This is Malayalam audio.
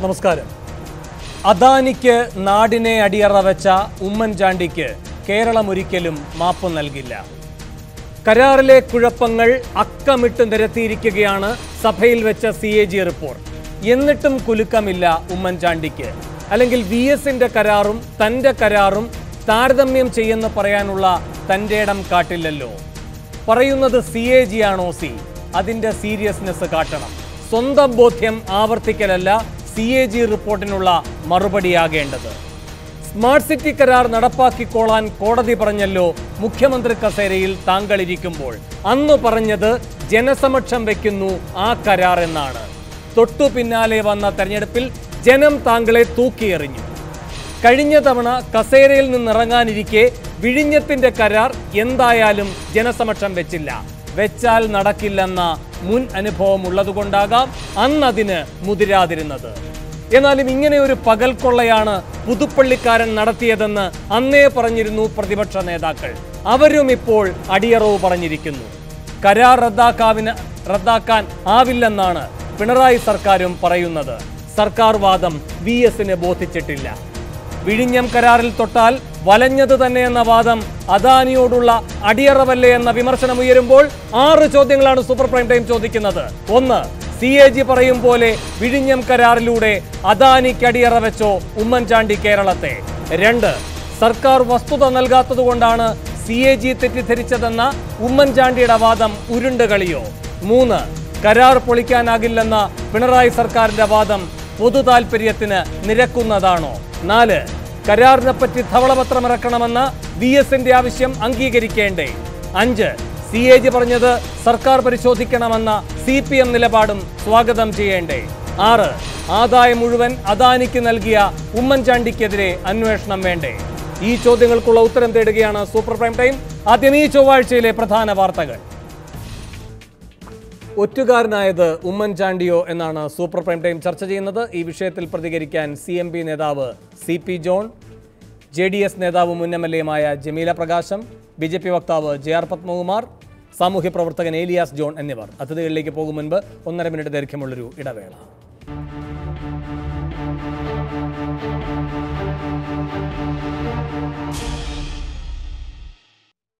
നമസ്കാരം. അദാനിക്ക് നാടിനെ അടിയറ വെച്ച ഉമ്മൻചാണ്ടിക്ക് കേരളം ഒരിക്കലും മാപ്പ് നൽകില്ല. കരാറിലെ കുഴപ്പങ്ങൾ അക്കമിട്ട് നിരത്തിയിരിക്കുകയാണ് സഭയിൽ വെച്ച സി എ ജി റിപ്പോർട്ട് എന്നിട്ടും കുലുക്കമില്ല ഉമ്മൻചാണ്ടിക്ക്. അല്ലെങ്കിൽ വി എസിന്റെ കരാറും തന്റെ കരാറും താരതമ്യം ചെയ്യുന്ന പറയാനുള്ള തന്റെ ഇടം കാട്ടില്ലല്ലോ. പറയുന്നത് സി എ ജി ആണോ സി? അതിന്റെ സീരിയസ്നെസ് കാട്ടണം. സ്വന്തം ബോധ്യം ആവർത്തിക്കലല്ല സി എ ജി റിപ്പോർട്ടിനുള്ള മറുപടിയാകേണ്ടത്. സ്മാർട്ട് സിറ്റി കരാർ നടപ്പാക്കിക്കോളാൻ കോടതി പറഞ്ഞല്ലോ മുഖ്യമന്ത്രി കസേരയിൽ താങ്കൾ ഇരിക്കുമ്പോൾ അന്ന് പറഞ്ഞത് ജനസമക്ഷം വയ്ക്കുന്നു ആ കരാർ എന്നാണ്. തൊട്ടു പിന്നാലെ വന്ന തെരഞ്ഞെടുപ്പിൽ ജനം താങ്കളെ തൂക്കിയെറിഞ്ഞു. കഴിഞ്ഞ തവണ കസേരയിൽ നിന്നിറങ്ങാനിരിക്കെ വിഴിഞ്ഞത്തിന്റെ കരാർ എന്തായാലും ജനസമക്ഷം വെച്ചില്ല. വെച്ചാൽ നടക്കില്ലെന്ന മുൻ അനുഭവം ഉള്ളതുകൊണ്ടാകാം അന്നതിന് മുതിരാതിരുന്നത്. എന്നാലും ഇങ്ങനെ ഒരു പകൽക്കൊള്ളയാണ് പുതുപ്പള്ളിക്കാരൻ നടത്തിയതെന്ന് അന്നേ പറഞ്ഞിരുന്നു പ്രതിപക്ഷ നേതാക്കൾ. അവരും ഇപ്പോൾ അടിയറവ് പറഞ്ഞിരിക്കുന്നു. കരാർ റദ്ദാക്കാവിന് റദ്ദാക്കാൻ ആവില്ലെന്നാണ് പിണറായി സർക്കാരും പറയുന്നത്. സർക്കാർ വാദം വി എസിന് ബോധിച്ചിട്ടില്ല. വിഴിഞ്ഞം കരാറിൽ തൊട്ടാൽ വലഞ്ഞത് തന്നെയെന്ന വാദം അദാനിയോടുള്ള അടിയറവല്ലേ എന്ന വിമർശനം ഉയരുമ്പോൾ ആറ് ചോദ്യങ്ങളാണ് സൂപ്പർ പ്രൈം ടൈം ചോദിക്കുന്നത്. ഒന്ന് സി എ ജി പറയും പോലെ വിഴിഞ്ഞം കരാറിലൂടെ അദാനിക്ക് അടിയറ വെച്ചോ ഉമ്മൻചാണ്ടി കേരളത്തെ. രണ്ട് സർക്കാർ വസ്തുത നൽകാത്തതുകൊണ്ടാണ് സി എ ജി തെറ്റിദ്ധരിച്ചതെന്ന ഉമ്മൻചാണ്ടിയുടെ വാദം ഉരുണ്ടുകളിയോ മൂന്ന് കരാർ പൊളിക്കാനാകില്ലെന്ന പിണറായി സർക്കാരിന്റെ വാദം പൊതു താൽപര്യത്തിന് നിരക്കുന്നതാണോ. നാല് കരാറിനെപ്പറ്റി ധവളപത്രമിറക്കണമെന്ന വി എസിന്റെ ആവശ്യം അംഗീകരിക്കേണ്ടേ. അഞ്ച് സി എ ജി പറഞ്ഞത് സർക്കാർ പരിശോധിക്കണമെന്ന സി പി എം നിലപാടും സ്വാഗതം ചെയ്യേണ്ടേ. ആറ് ആദായം മുഴുവൻ അദാനിക്ക് നൽകിയ ഉമ്മൻചാണ്ടിക്കെതിരെ അന്വേഷണം വേണ്ടേ. ഈ ചോദ്യങ്ങൾക്കുള്ള ഉത്തരം തേടുകയാണ് സൂപ്പർ പ്രൈം ടൈം. ആദ്യം ഈ ചൊവ്വാഴ്ചയിലെ പ്രധാന വാർത്തകൾ. ഒറ്റുകാരനായത് ഉമ്മൻചാണ്ടിയോ എന്നാണ് സൂപ്പർ പ്രൈം ടൈം ചർച്ച ചെയ്യുന്നത്. ഈ വിഷയത്തിൽ പ്രതികരിക്കാൻ സി എം പി നേതാവ് C P John J D S നേതാവ് മുൻ M L എമായ Jameela Prakasham B J P വക്താവ് ജെ ആർ പത്മകുമാർ സാമൂഹ്യ പ്രവർത്തകൻ ഏലിയാസ് ജോൺ എന്നിവർ അതിഥികളിലേക്ക് പോകും മുൻപ് ഒന്നര മിനിറ്റ് ദൈർഘ്യമുള്ളൊരു ഇടവേള.